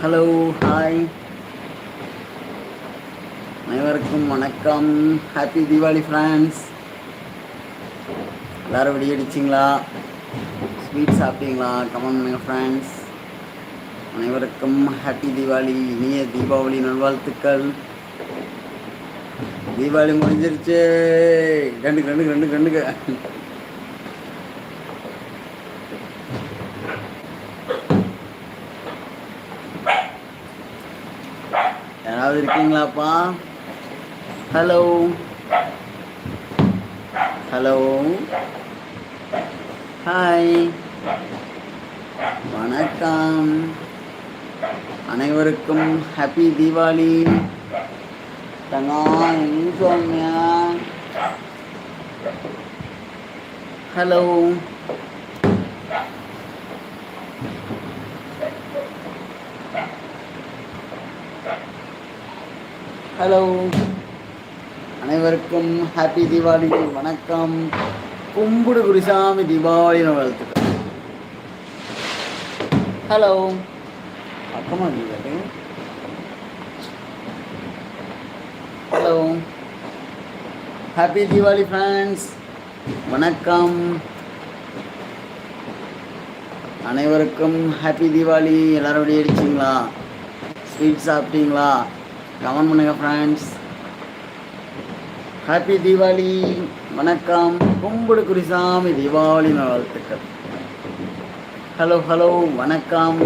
Hello hi அனைவருக்கும் வணக்கம். Happy Deepavali friends எல்லாரும் வெடியடிச்சிங்களா ஸ்வீட் சாப்பிட்டீங்களா? கமெண்ட் பண்ணுங்க ஃப்ரெண்ட்ஸ் அனைவருக்கும் ஹாப்பி தீபாவளி இனிய தீபாவளி நல்வாழ்த்துக்கள். தீபாவளி முடிஞ்சிருச்சு. ரெண்டு ரெண்டு ரெண்டு ரெண்டுக்கு யாராவது இருக்கீங்களாப்பா? ஹலோ ஹலோ ஹாய் வணக்கம். அனைவருக்கும் ஹாப்பி தீபாவளி. தங்கா எங்க சோமியா ஹலோ ஹலோ அனைவருக்கும் ஹாப்பி தீபாவளி வணக்கம். கும்புடு குருசாமி தீபாவளி வாழ்த்துக்கள். ஹலோ பக்கமாக நீங்கள் ஹலோ ஹாப்பி தீபாவளி ஃப்ரெண்ட்ஸ் வணக்கம். அனைவருக்கும் ஹாப்பி தீபாவளி. எல்லாரும் ரெடி அடிச்சிங்களா ஸ்வீட் சாப்பிட்டீங்களா? கமெண்ட் பண்ணுங்க ஃப்ரெண்ட்ஸ் ஹாப்பி தீபாவளி வணக்கம் கும்பிடு குருசாமி தீபாவளி வாழ்த்துக்கள். ஹலோ ஹலோ வணக்கம்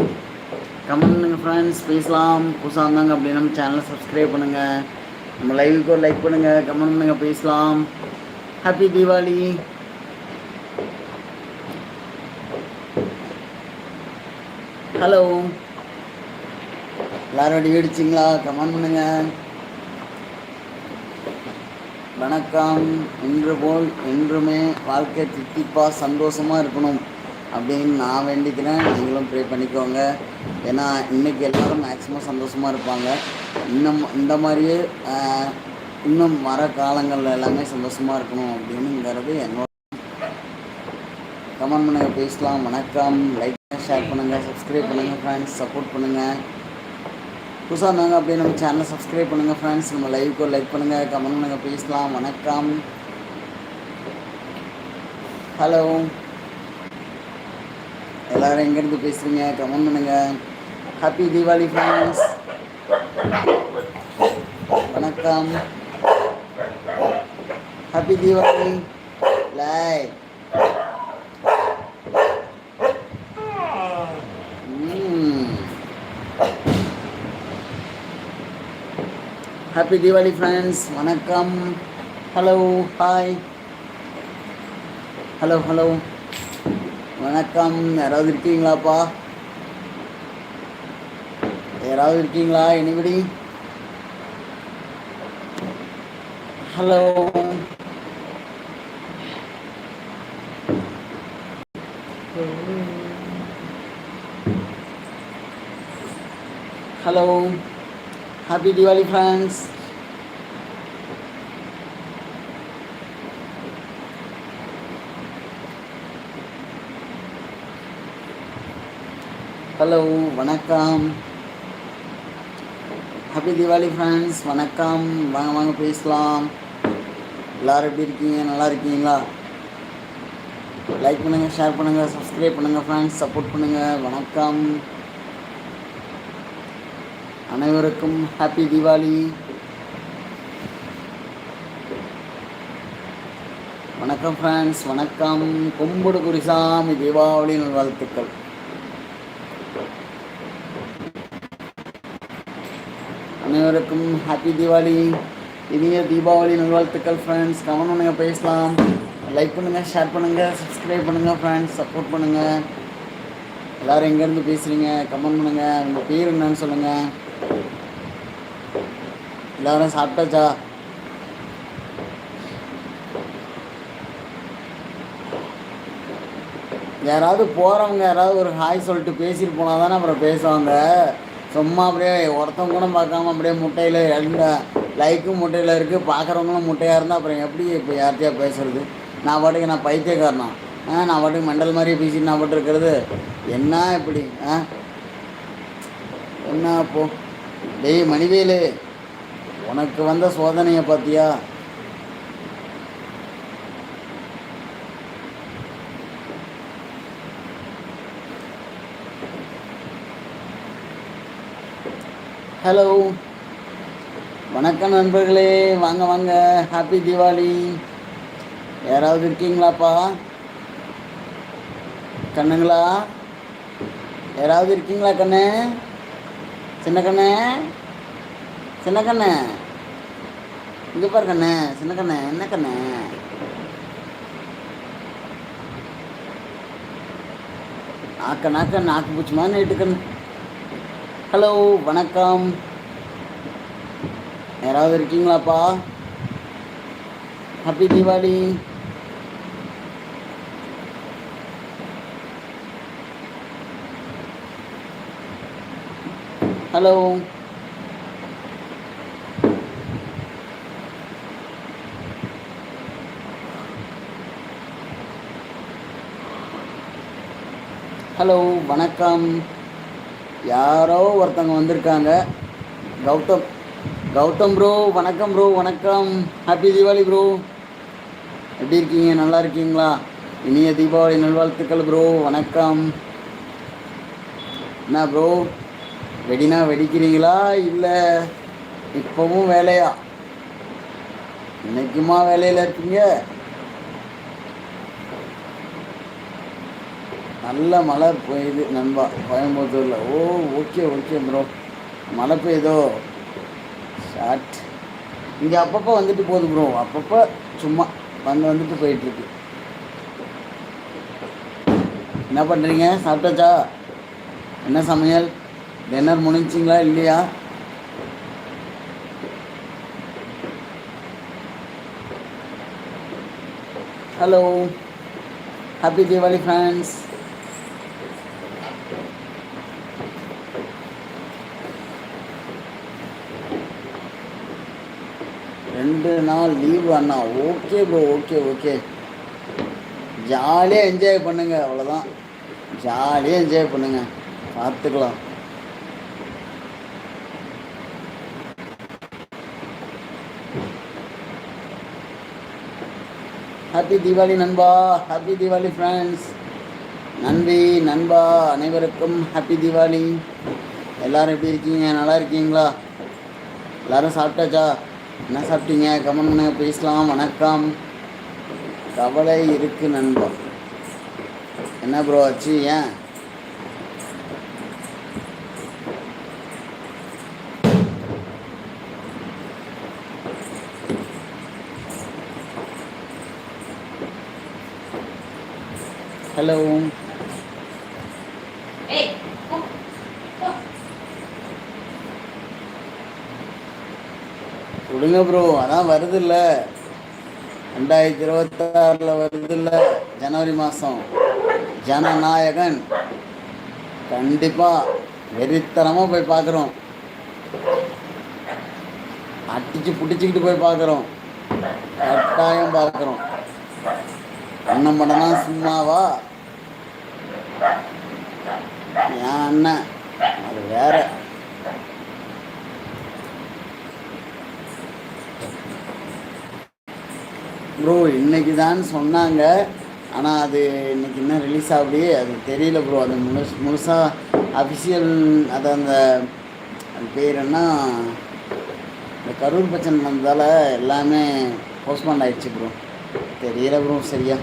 கமெண்ட் பண்ணுங்க ஃப்ரெண்ட்ஸ் பேசலாம் புதுசாக இருந்தாங்க அப்படின்னா நம்ம சேனலை சப்ஸ்கிரைப் பண்ணுங்கள் நம்ம லைவுக்கு ஒரு லைக் பண்ணுங்கள் கமெண்ட் பண்ணுங்கள் பேசலாம் ஹாப்பி தீபாவளி ஹலோ எல்லாரும் அடி வெடிச்சிங்களா கமெண்ட் பண்ணுங்க. வணக்கம். இன்று போல் என்றுமே வாழ்க்கை திட்டிப்பாக சந்தோஷமாக இருக்கணும் அப்படின்னு நான் வேண்டிக்கிறேன். நீங்களும் ப்ரே பண்ணிக்கோங்க. ஏன்னா இன்றைக்கி எல்லோரும் மேக்ஸிமம் சந்தோஷமாக இருப்பாங்க. இன்னும் இந்த மாதிரியே இன்னும் வர காலங்களில் எல்லாமே சந்தோஷமாக இருக்கணும் அப்படின்னுங்கிறது என்னோட கமெண்ட் பண்ணுங்கள் பேசலாம். வணக்கம். லைக் ஷேர் பண்ணுங்கள் சப்ஸ்கிரைப் பண்ணுங்கள் ஃப்ரெண்ட்ஸ் சப்போர்ட் பண்ணுங்கள் புதுசாக இருந்தாங்க அப்படியே நம்ம சேனலை சப்ஸ்கிரைப் பண்ணுங்கள் ஃப்ரெண்ட்ஸ் நம்ம லைவுக்கு லைக் பண்ணுங்கள் கமெண்ட் பண்ணுங்கள் பேசலாம். வணக்கம். ஹலோ எல்லாரும் எங்கேருந்து பேசுகிறீங்க கமெண்ட் பண்ணுங்கள் ஹாப்பி தீபாவளி ஃப்ரெண்ட்ஸ் வணக்கம். ஹாப்பி தீபாவளி லை ஹாப்பி தீபாவளி ஃப்ரெண்ட்ஸ் வணக்கம். ஹலோ ஹாய் ஹலோ ஹலோ வணக்கம். யாராவது இருக்கீங்களாப்பா? யாராவது இருக்கீங்களா? Anybody hello hello happy Deepavali friends hello வணக்கம். ஹாப்பி தீபாவளி ஃப்ரெண்ட்ஸ் வணக்கம். வாங்க வாங்க பேசலாம். எல்லோரும் எப்படி இருக்கீங்க? நல்லா இருக்கீங்களா? லைக் பண்ணுங்கள் ஷேர் பண்ணுங்கள் சப்ஸ்கிரைப் பண்ணுங்கள் ஃப்ரெண்ட்ஸ் சப்போர்ட் பண்ணுங்கள் வணக்கம். அனைவருக்கும் ஹாப்பி தீபாவளி. வணக்கம் ஃப்ரெண்ட்ஸ் வணக்கம். கும்புடு குருசாமி தீபாவளி நல்வாழ்த்துக்கள். அனைவருக்கும் ஹாப்பி தீபாவளி. இனிய தீபாவளி நல்வாழ்த்துக்கள் ஃப்ரெண்ட்ஸ் கமெண்ட் பண்ணுங்க பேசலாம். லைக் பண்ணுங்கள் ஷேர் பண்ணுங்கள் சப்ஸ்கிரைப் பண்ணுங்கள் ஃப்ரெண்ட்ஸ் சப்போர்ட் பண்ணுங்கள் எல்லாரும் எங்கேருந்து பேசுகிறீங்க கமெண்ட் பண்ணுங்கள் உங்கள் பேர் என்னன்னு சொல்லுங்கள் எல்லாரும் சாப்பிட்டாச்சா? யாராவது போகிறவங்க யாராவது ஒரு ஹாய் சொல்லிட்டு பேசிட்டு போனால் தானே அப்புறம் பேசுவாங்க. சும்மா அப்படியே ஒருத்தவங்க கூட பார்க்காம அப்படியே முட்டையில் எந்த லைக்கும் முட்டையில் இருக்குது பார்க்குறவங்களும் முட்டையாக இருந்தால் அப்புறம் எப்படி இப்போ யார்கிட்டயா பேசுறது? நான் பாட்டுக்கு நான் பைத்தியக்காரனா? ஆ நான் பாட்டுக்கு மெண்டல் மாதிரியே பேசிட்டு நான் பாட்டு இருக்கிறது. என்ன இப்படி ஆ? என்ன அப்போ டேய் மணிவேலு உனக்கு வந்த சோதனையை பார்த்தியா? ஹலோ. வணக்கம் நண்பர்களே வாங்க வாங்க. ஹாப்பி தீபாவளி யாராவது இருக்கீங்களாப்பா? கண்ணுங்களா? யாராவது இருக்கீங்களா கண்ணு? சின்ன கண்ணு சின்ன கண்ணு இங்கே பாரு கண்ணு. சின்ன கண்ணு என்ன கண்ணு நாக்க நாக்க நாக்கு பூச்சிமா நேட்டு கண்ணு ஹலோ வணக்கம். யாராவது இருக்கீங்களாப்பா? Happy Deepavali hello. ஹலோ வணக்கம். யாரோ ஒருத்தவங்க வந்திருக்காங்க. கௌதம் கௌதம் ப்ரோ வணக்கம் ப்ரோ வணக்கம். ஹாப்பி தீபாவளி ப்ரோ எப்படி இருக்கீங்க? நல்லா இருக்கீங்களா? இனிய தீபாவளி நல்வாழ்த்துக்கள் ப்ரோ வணக்கம். என்ன ப்ரோ வெடினா வெடிக்கிறீங்களா? இல்லை இப்போவும் வேலையா? இன்னைக்குமா வேலையில் இருக்கீங்க? நல்ல மழை பெய்யுது நண்பா கோயம்புத்தூரில். ஓ ஓகே ஓகே ப்ரோ மழை பெய்யுதோ? ஷார்ட் இங்கே அப்பப்போ வந்துட்டு போகுது ப்ரோ அப்பப்போ சும்மா வந்து வந்துட்டு போயிட்டுருக்கு என்ன பண்ணுறீங்க சாப்பிட்டாச்சா? என்ன சமையல்? டின்னர் முடிஞ்சிங்களா இல்லையா? ஹலோ ஹாப்பி தீபாவளி ஃப்ரெண்ட்ஸ் ரெண்டு நாள் லீவு அண்ணா. ஓகே ப்ரோ ஓகே ஓகே ஜாலியாக என்ஜாய் பண்ணுங்க. அவ்வளோதான் ஜாலியாக என்ஜாய் பண்ணுங்க. பார்த்துக்கலாம். ஹாப்பி தீபாவளி நண்பா ஹாப்பி தீபாவளி ஃப்ரெண்ட்ஸ் நன்றி நண்பா அனைவருக்கும் ஹாப்பி தீபாவளி எல்லோரும் எப்படி இருக்கீங்க? நல்லா இருக்கீங்களா? எல்லோரும் சாப்பிட்டாச்சா? என்ன சாப்பிட்டீங்க? கமெண்ட் பண்ணுங்க பேசலாம். வணக்கம். கவலை இருக்குது நண்பா என்ன ப்ரோ ஆச்சு? ஏன்? ஹலோ விடுங்க ப்ரோ அதான் வருதுல்ல. ரெண்டாயிரத்தி இருபத்தாறில் வருதுல்ல ஜனவரி மாதம் ஜனநாயகன். கண்டிப்பாக வெறித்தனமாக போய் பார்க்குறோம் அடிச்சு பிடிச்சிக்கிட்டு போய் பார்க்குறோம் கட்டாயம் பார்க்குறோம் அண்ணன் படம்னா சும்மாவா? என் அண்ணன் அது வேற. ப்ரோ இன்னைக்கு தான் சொன்னாங்க. ஆனால் அது இன்னைக்கு இன்னும் ரிலீஸ் ஆகுது அது தெரியல ப்ரோ. அது முழுசு முழுசாக அஃபிஷியல் அது அந்த பேர் என்ன? இந்த கரூர் பிரச்சனை வந்ததால் எல்லாமே போஸ்ட்பாண்ட் ஆயிடுச்சு ப்ரோ. தெரியல ப்ரோ சரியா.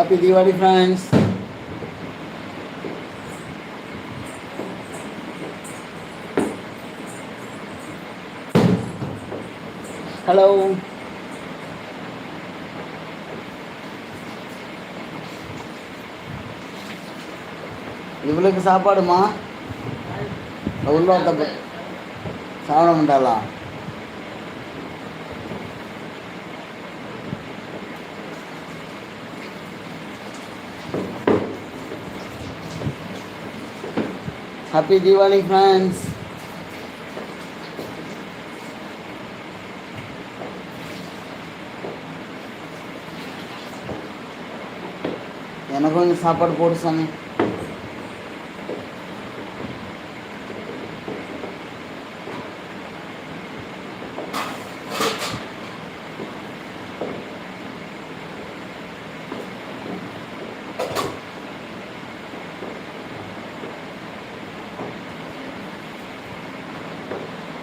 ஹாப்பி தீபாவளி ஃப்ரெண்ட்ஸ் ஹலோ இவளுக்கு சாப்பாடுமா? உள்ள சாப்பிட மாட்டாளா? ஹாப்பி தீபாவளி ஃப்ரெண்ட்ஸ் எனக்கும் கொஞ்சம் சாப்பாடு போடு சாமி.